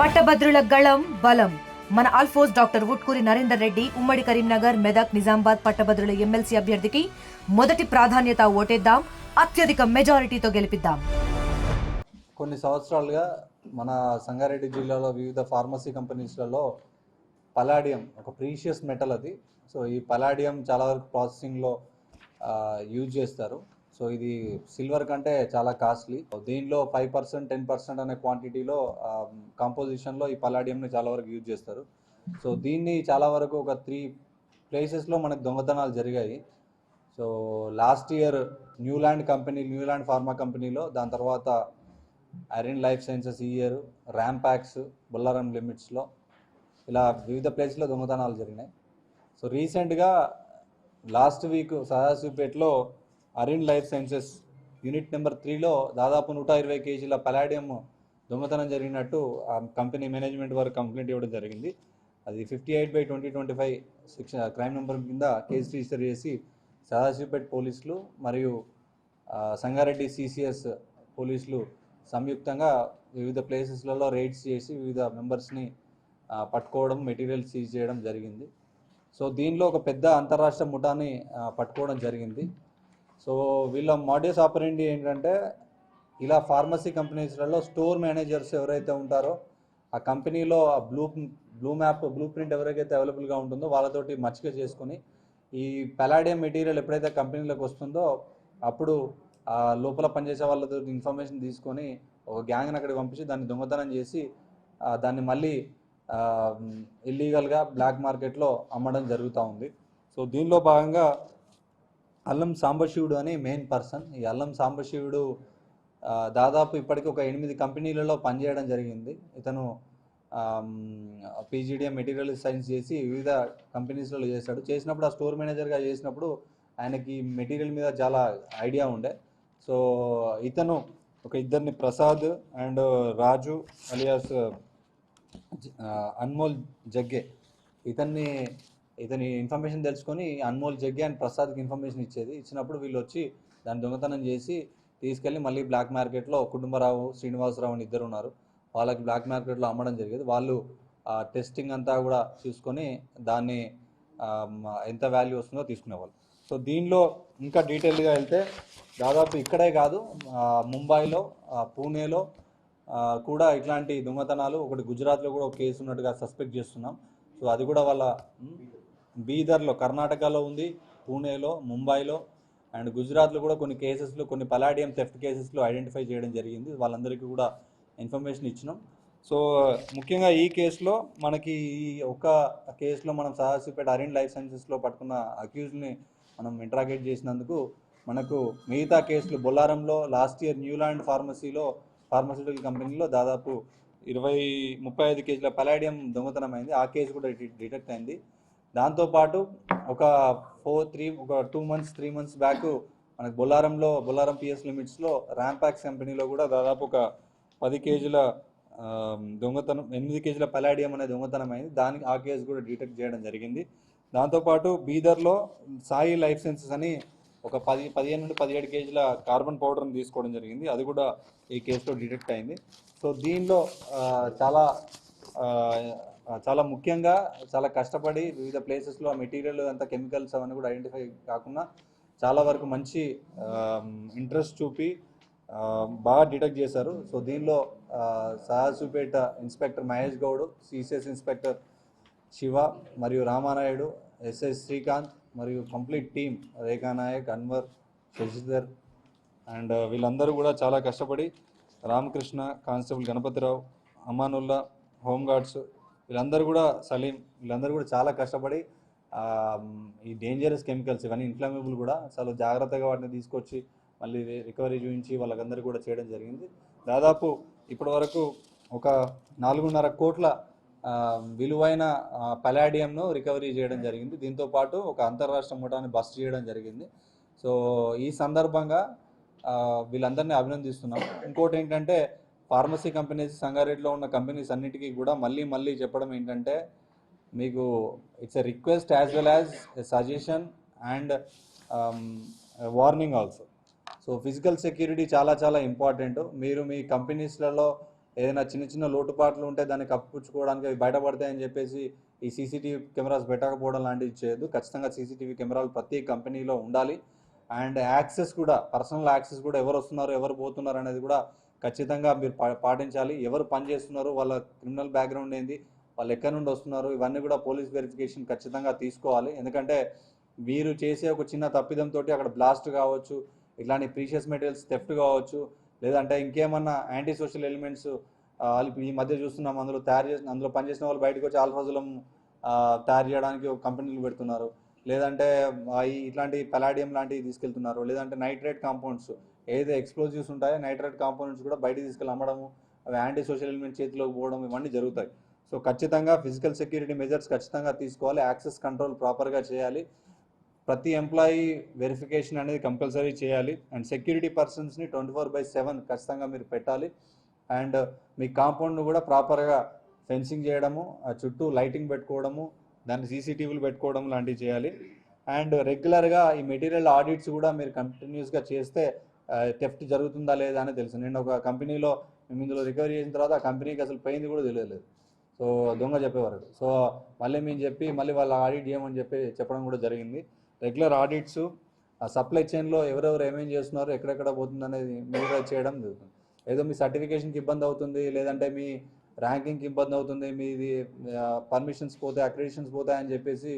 పట్టభద్రుల గళం బలం. మన ఆల్ఫోస్ డాక్టర్ ఉట్కూరి నరేందర్ రెడ్డి ఉమ్మడి కరీంనగర్ మెదక్ నిజామాబాద్ పట్టభద్రుల ఎమ్మెల్సీ అభ్యర్థికి మొదటి ప్రాధాన్యత ఓటేద్దాం అత్యధిక మెజారిటీతో గెలిపిద్దాం. కొన్ని సంవత్సరాలుగా మన సంగారెడ్డి జిల్లాలో వివిధ ఫార్మసీ కంపెనీస్లలో పలాడియం ఒక ప్రీషియస్ మెటల్ అది. సో ఈ పలాడియం చాలా వరకు ప్రాసెసింగ్లో యూజ్ చేస్తారు. సో ఇది సిల్వర్ కంటే చాలా కాస్ట్లీ. దీనిలో ఫైవ్ పర్సెంట్ టెన్ పర్సెంట్ అనే క్వాంటిటీలో కాంపోజిషన్లో ఈ పలాడియంని చాలా వరకు యూజ్ చేస్తారు. సో దీన్ని చాలా వరకు ఒక త్రీ ప్లేసెస్లో మనకు దొంగతనాలు జరిగాయి. So last year Neuland company Neuland pharma కంపెనీలో దాని తర్వాత ఐరన్ లైఫ్ సైన్సెస్ ఈ ఇయర్ ర్యాంపాక్స్ బొల్లారం లిమిట్స్లో ఇలా వివిధ ప్లేస్లో దొంగతనాలు జరిగినాయి. సో రీసెంట్గా లాస్ట్ వీక్ సదాశివపేటలో అరిన్ లైఫ్ సైన్సెస్ యూనిట్ నెంబర్ త్రీలో దాదాపు నూట ఇరవై కేజీల పలాడియం దొంగతనం జరిగినట్టు ఆ కంపెనీ మేనేజ్మెంట్ వారు కంప్లైంట్ ఇవ్వడం జరిగింది. అది fifty eight by twenty twenty five six crime number కింద కేసు రిజిస్టర్ చేసి సదాశివపేట పోలీసులు మరియు సంగారెడ్డి సిసిఎస్ పోలీసులు సంయుక్తంగా వివిధ ప్లేసెస్లలో రైడ్స్ చేసి వివిధ మెంబర్స్ని పట్టుకోవడం మెటీరియల్ సీజ్ చేయడం జరిగింది. సో దీనిలో ఒక పెద్ద అంతరాష్ట్ర ముఠాని పట్టుకోవడం జరిగింది. సో వీళ్ళ మాడ్యూస్ ఆపరేండి ఏంటంటే ఇలా ఫార్మసీ కంపెనీస్లలో స్టోర్ మేనేజర్స్ ఎవరైతే ఉంటారో ఆ కంపెనీలో ఆ blue blue map blue print ఎవరికైతే అవైలబుల్గా ఉంటుందో వాళ్ళతోటి మచ్చిక చేసుకొని ఈ పెలాడియం మెటీరియల్ ఎప్పుడైతే కంపెనీలోకి వస్తుందో అప్పుడు ఆ లోపల పనిచేసే వాళ్ళతో ఇన్ఫర్మేషన్ తీసుకొని ఒక గ్యాంగ్ని అక్కడికి పంపించి దాన్ని దొంగతనం చేసి దాన్ని మళ్ళీ ఇల్లీగల్గా బ్లాక్ మార్కెట్లో అమ్మడం జరుగుతూ ఉంది. సో దీనిలో భాగంగా అల్లం సాంబశివుడు అని మెయిన్ పర్సన్ ఈ అల్లం సాంబశివుడు దాదాపు ఇప్పటికి ఒక ఎనిమిది కంపెనీలలో పనిచేయడం జరిగింది. ఇతను పీజీడిఎం మెటీరియల్ సైన్స్ చేసి వివిధ కంపెనీస్లలో చేశాడు. చేసినప్పుడు ఆ స్టోర్ మేనేజర్గా చేసినప్పుడు ఆయనకి మెటీరియల్ మీద చాలా ఐడియా ఉండే. సో ఇతను ఒక ఇద్దరిని ప్రసాద్ అండ్ రాజు అలియాస్ అన్మోల్ జగ్గే ఇతన్ని ఇతని ఇన్ఫర్మేషన్ తెలుసుకొని అన్మోల్ జగ్గి అండ్ ప్రసాద్కి ఇన్ఫర్మేషన్ ఇచ్చేది. ఇచ్చినప్పుడు వీళ్ళు వచ్చి దాన్ని దొంగతనం చేసి తీసుకెళ్ళి మళ్ళీ బ్లాక్ మార్కెట్లో కుటుంబరావు శ్రీనివాసరావు అని ఇద్దరు ఉన్నారు. వాళ్ళకి బ్లాక్ మార్కెట్లో అమ్మడం జరిగేది. వాళ్ళు టెస్టింగ్ అంతా కూడా చూసుకొని దాన్ని ఎంత వాల్యూ వస్తుందో తీసుకునేవాళ్ళు. సో దీనిలో ఇంకా డీటెయిల్గా వెళ్తే దాదాపు ఇక్కడే కాదు ముంబైలో పూణేలో కూడా ఇట్లాంటి దొంగతనాలు ఒకటి గుజరాత్లో కూడా ఒక కేసు ఉన్నట్టుగా సస్పెక్ట్ చేస్తున్నాం. సో అది కూడా వాళ్ళ బీదర్లో కర్ణాటకలో ఉంది పూణేలో ముంబైలో అండ్ గుజరాత్లో కూడా కొన్ని కేసెస్లో కొన్ని పలాడియం థెఫ్ట్ కేసెస్లో ఐడెంటిఫై చేయడం జరిగింది. వాళ్ళందరికీ కూడా ఇన్ఫర్మేషన్ ఇచ్చినాం. సో ముఖ్యంగా ఈ కేసులో మనకి ఈ ఒక్క కేసులో మనం సదాశివపేట అరిన్ లైఫ్ సైన్సెస్లో పట్టుకున్న అక్యూజ్ని మనం ఇంట్రాగేట్ చేసినందుకు మనకు మిగతా కేసులు బొల్లారంలో లాస్ట్ ఇయర్ న్యూలాండ్ ఫార్మసీలో ఫార్మస్యూటికల్ కంపెనీలో దాదాపు ఇరవై ముప్పై ఐదు కేజీల పలాడియం దొంగతనం అయింది. ఆ కేసు కూడా డిటెక్ట్ అయింది. దాంతోపాటు ఒక ఫోర్ త్రీ ఒక two months three months back మనకు బొల్లారంలో బొల్లారం పిఎస్ లిమిట్స్లో ర్యాంపాక్స్ కంపెనీలో కూడా దాదాపు ఒక పది కేజీల దొంగతనం ఎనిమిది కేజీల పలాడియం అనే దొంగతనం అయింది. దానికి ఆ కేసు కూడా డిటెక్ట్ చేయడం జరిగింది. దాంతోపాటు బీదర్లో సాయి లైఫ్ సైన్సెస్ అని ఒక పది పదిహేను నుండి పదిహేడు కేజీల కార్బన్ పౌడర్ని తీసుకోవడం జరిగింది. అది కూడా ఈ కేసులో డిటెక్ట్ అయింది. సో దీనిలో చాలా చాలా ముఖ్యంగా చాలా కష్టపడి వివిధ ప్లేసెస్లో ఆ మెటీరియల్ అంతా కెమికల్స్ అవన్నీ కూడా ఐడెంటిఫై కాకుండా చాలా వరకు మంచి ఇంట్రెస్ట్ చూపి బాగా డిటెక్ట్ చేశారు. సో దీనిలో Sahasupeta inspector Mahesh Goud CCS inspector Shiva మరియు రామానాయుడు ఎస్ఎస్ శ్రీకాంత్ మరియు complete team Rekha Nayak Anwar Shashidhar and వీళ్ళందరూ కూడా చాలా కష్టపడి Ramakrishna constable Ganapathirao Amanullah home guards వీళ్ళందరూ కూడా సలీం వీళ్ళందరూ కూడా చాలా కష్టపడి ఈ డేంజరస్ కెమికల్స్ ఇవన్నీ ఇన్ఫ్లమేబుల్ కూడా చాలా జాగ్రత్తగా వాటిని తీసుకొచ్చి మళ్ళీ రికవరీ చూపించి వాళ్ళకందరూ కూడా చేయడం జరిగింది. దాదాపు ఇప్పటి వరకు ఒక నాలుగున్నర కోట్ల విలువైన పలాడియంను రికవరీ చేయడం జరిగింది. దీంతో పాటు ఒక అంతర్రాష్ట్ర ముఠాన్ని బస్ చేయడం జరిగింది. సో ఈ సందర్భంగా వీళ్ళందరినీ అభినందిస్తున్నాం. ఇంకోటి ఏంటంటే ఫార్మసీ కంపెనీస్ సంగారెడ్డిలో ఉన్న కంపెనీస్ అన్నిటికీ కూడా మళ్ళీ మళ్ళీ చెప్పడం ఏంటంటే మీకు it's a request as well as a suggestion and warning also. So physical security చాలా చాలా ఇంపార్టెంట్. మీరు మీ కంపెనీస్లలో ఏదైనా చిన్న చిన్న లోటుపాట్లు ఉంటే దాన్ని కప్పుపుచ్చుకోవడానికి అవి బయటపడతాయని చెప్పేసి ఈ సీసీటీవీ కెమెరాస్ పెట్టకపోవడం లాంటివి చేయదు ఖచ్చితంగా సీసీటీవీ కెమెరాలు ప్రతి కంపెనీలో ఉండాలి. అండ్ యాక్సెస్ కూడా పర్సనల్ యాక్సెస్ కూడా ఎవరు వస్తున్నారు ఎవరు పోతున్నారు అనేది కూడా ఖచ్చితంగా మీరు పాటించాలి. ఎవరు పని చేస్తున్నారు వాళ్ళ క్రిమినల్ బ్యాక్గ్రౌండ్ ఏంది వాళ్ళు ఎక్కడి నుండి వస్తున్నారు ఇవన్నీ కూడా పోలీస్ వెరిఫికేషన్ ఖచ్చితంగా తీసుకోవాలి. ఎందుకంటే మీరు చేసే ఒక చిన్న తప్పిదంతో అక్కడ బ్లాస్ట్ కావచ్చు ఇట్లాంటి ప్రీషియస్ మెటీరియల్స్ థెఫ్ట్ కావచ్చు లేదంటే ఇంకేమన్నా యాంటీ సోషల్ ఎలిమెంట్స్ ఈ మధ్య చూస్తున్నాం అందులో తయారు చేసిన అందులో పనిచేసిన వాళ్ళు బయటకు వచ్చి ఆల్ఫాజులం తయారు చేయడానికి ఒక కంపెనీలు పెడుతున్నారు. లేదంటే ఇట్లాంటి పెలాడియం లాంటివి తీసుకెళ్తున్నారు. లేదంటే నైట్రేట్ కాంపౌండ్స్ ఏదైతే ఎక్స్ప్లోజివ్స్ ఉంటాయో నైట్రేట్ కాంపౌండ్స్ కూడా బయట తీసుకెళ్ళి అమ్మడము అవి యాంటీ సోషల్ ఎలిమెంట్ చేతిలోకి పోవడం ఇవన్నీ జరుగుతాయి. సో ఖచ్చితంగా ఫిజికల్ సెక్యూరిటీ మెజర్స్ ఖచ్చితంగా తీసుకోవాలి యాక్సెస్ కంట్రోల్ ప్రాపర్గా చేయాలి. ప్రతి ఎంప్లాయీ వెరిఫికేషన్ అనేది కంపల్సరీ చేయాలి. అండ్ సెక్యూరిటీ పర్సన్స్ని ట్వంటీ ఫోర్ బై సెవెన్ ఖచ్చితంగా మీరు పెట్టాలి. అండ్ మీ కాంపౌండ్ను కూడా ప్రాపర్గా ఫెన్సింగ్ చేయడము ఆ చుట్టూ లైటింగ్ పెట్టుకోవడము దాన్ని సీసీటీవీలు పెట్టుకోవడం లాంటివి చేయాలి. అండ్ రెగ్యులర్గా ఈ మెటీరియల్ ఆడిట్స్ కూడా మీరు కంటిన్యూస్గా చేస్తే టెఫ్ట్ జరుగుతుందా లేదా అని తెలుసు. నేను ఒక కంపెనీలో మేము ఇందులో రికవరీ చేసిన తర్వాత ఆ కంపెనీకి అసలు పోయింది కూడా తెలియలేదు. సో దొంగ చెప్పేవారు. సో మళ్ళీ మేము చెప్పి మళ్ళీ వాళ్ళ ఆడిట్ చేయమని చెప్పి చెప్పడం కూడా జరిగింది. రెగ్యులర్ ఆడిట్స్ ఆ సప్లై చైన్లో ఎవరెవరు ఏమేం చేస్తున్నారు ఎక్కడెక్కడ పోతుంది అనేది మీరు చేయడం జరుగుతుంది. ఏదో మీ సర్టిఫికేషన్కి ఇబ్బంది అవుతుంది లేదంటే మీ ర్యాంకింగ్కి ఇబ్బంది అవుతుంది మీది పర్మిషన్స్ పోతాయి అక్రిడిషన్స్ పోతాయి అని చెప్పేసి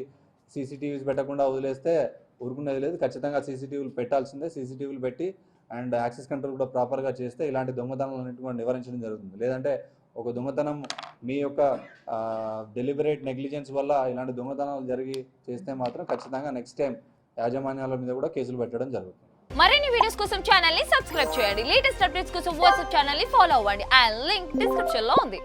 సీసీటీవీస్ పెట్టకుండా వదిలేస్తే ఊరుకునేది లేదు. ఖచ్చితంగా సీసీటీవీలు పెట్టాల్సిందే. సీసీటీవీలు పెట్టి అండ్ యాక్సెస్ కంట్రోల్ కూడా ప్రాపర్గా చేస్తే ఇలాంటి దొంగతనాలన్నింటినీ కూడా నివారించడం జరుగుతుంది. లేదంటే ఒక దొంగతనం మీ యొక్క డెలివరేట్ నెగ్లిజెన్స్ వల్ల ఇలాంటి దొంగతనాలు జరిగి చేస్తే మాత్రం ఖచ్చితంగా నెక్స్ట్ టైం యాజమాన్యాల మీద కూడా కేసులు పెట్టడం జరుగుతుంది. మరిన్ని వీడియోస్ కోసం ఛానల్ని సబ్స్క్రైబ్ చేయండి. లేటెస్ట్ అప్డేట్స్ కోసం వాట్సాప్ ఛానల్ని ఫాలో అవ్వండి. అండ్ లింక్ డిస్క్రిప్షన్లో ఉంది.